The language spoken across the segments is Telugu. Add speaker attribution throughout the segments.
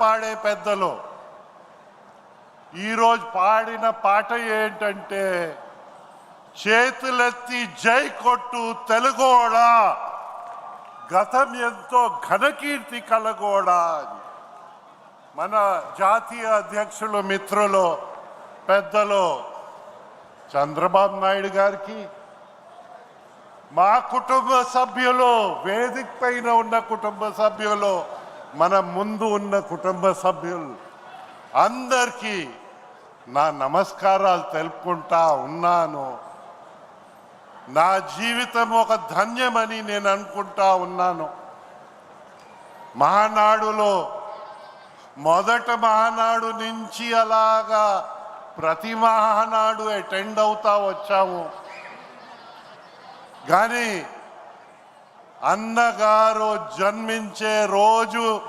Speaker 1: పాడే పెద్దలు. ఈరోజు పాడిన పాట ఏంటంటే చేతులెత్తి జై కొట్టు తెలుగోడా గతం ఎంతో ఘనకీర్తి కలగోడా మన జాతీయ అధ్యక్షులు మిత్రులు పెద్దలు చంద్రబాబు నాయుడు గారికి మా కుటుంబ సభ్యులు వేదిక పైన ఉన్న కుటుంబ సభ్యులు మన ముందు ఉన్న కుటుంబ సభ్యులు అందరికీ నా నమస్కారాలు తెలుపుకుంటా ఉన్నాను. నా జీవితం ఒక ధన్యమని నేను అనుకుంటా ఉన్నాను. మహానాడులో మొదట మహానాడు నుంచి అలాగా ప్రతి మహానాడు అటెండ్ అవుతా వచ్చాము. కానీ అన్నగారు జన్మించే రోజు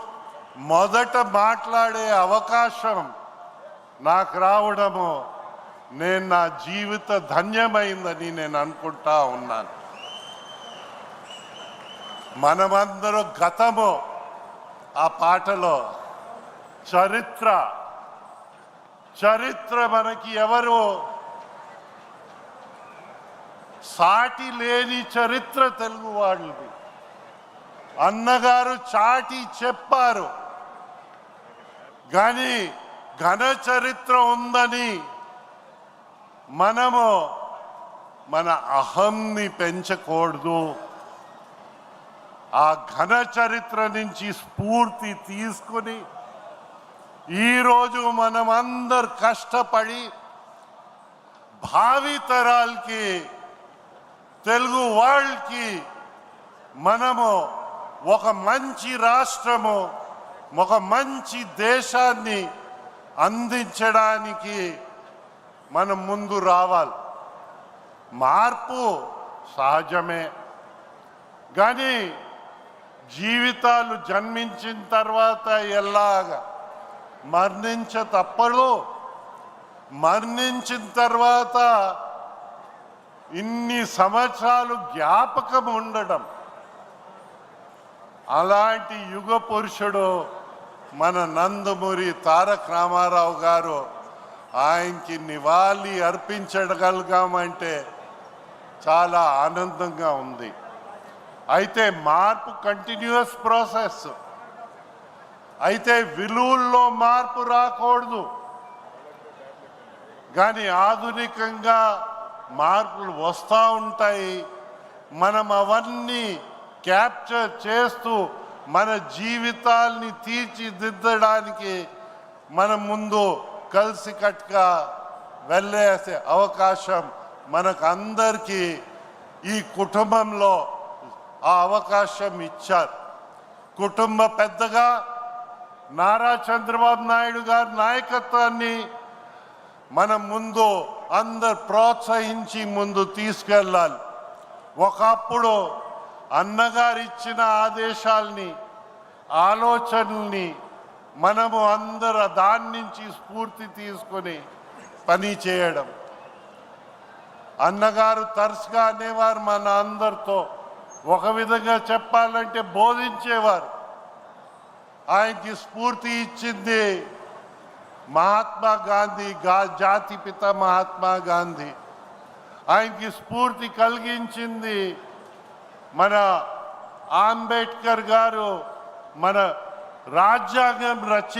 Speaker 1: మొదట మాట్లాడే అవకాశం నాకు రావడము నేను నా జీవిత ధన్యమైందని నేను అనుకుంటా ఉన్నాను. మనమందరం గతము ఆ పాటలో చరిత్ర చరిత్ర మనకి ఎవరు? సాటి లేని చరిత్ర తెలుగు వాళ్ళది. అన్నగారు చాటి చెప్పారు. కానీ ఘన చరిత్ర ఉందని మనము మన అహంని పెంచకూడదు. ఆ ఘన చరిత్ర నుంచి స్ఫూర్తి తీసుకుని ఈరోజు మనమందరు కష్టపడి భావితరాలకి తెలుగు వరల్డ్కి మనము ఒక మంచి రాష్ట్రము ఒక మంచి దేశాన్ని అందించడానికి మనం ముందు రావాలి. మార్పు సహజమే. కానీ జీవితాలు జన్మించిన తర్వాత ఎలాగా మరణించ తప్పదు మరణించిన తర్వాత ఇన్ని సంవత్సరాలు జ్ఞాపకం ఉండడం అలాంటి యుగ పురుషుడు మన నందమూరి తారక రామారావు గారు ఆయనకి నివాళి అర్పించగలిగామంటే చాలా ఆనందంగా ఉంది. అయితే మార్పు కంటిన్యూస్ ప్రాసెస్ అయితే విలువల్లో మార్పు రాకూడదు. కానీ ఆధునికంగా మార్పులు వస్తూ ఉంటాయి. మనం అవన్నీ క్యాప్చర్ చేస్తూ మన జీవితాల్ని తీర్చిదిద్దడానికి మన ముందు కలిసికట్టుగా వెళ్ళేసే అవకాశం మనకు అందరికీ ఈ కుటుంబంలో ఆ అవకాశం ఇచ్చారు. కుటుంబ పెద్దగా నారా చంద్రబాబు నాయుడు గారి నాయకత్వాన్ని మనం ముందు అందరు ప్రోత్సహించి ముందు తీసుకెళ్ళాలి. ఒకప్పుడు అన్నగారు ఇచ్చిన ఆదేశాల్ని ఆలోచనల్ని మనము అందరు దాని నుంచి స్ఫూర్తి తీసుకొని పని చేయడం. అన్నగారు తరచుగా అనేవారు మన అందరితో ఒక విధంగా చెప్పాలంటే బోధించేవారు. ఆయనకి స్ఫూర్తి ఇచ్చింది మహాత్మా గాంధీ గా జాతి పిత మహాత్మా గాంధీ. ఆయనకి స్ఫూర్తి కలిగించింది మన అంబేద్కర్ గారు మన రాజ్యాంగం రచి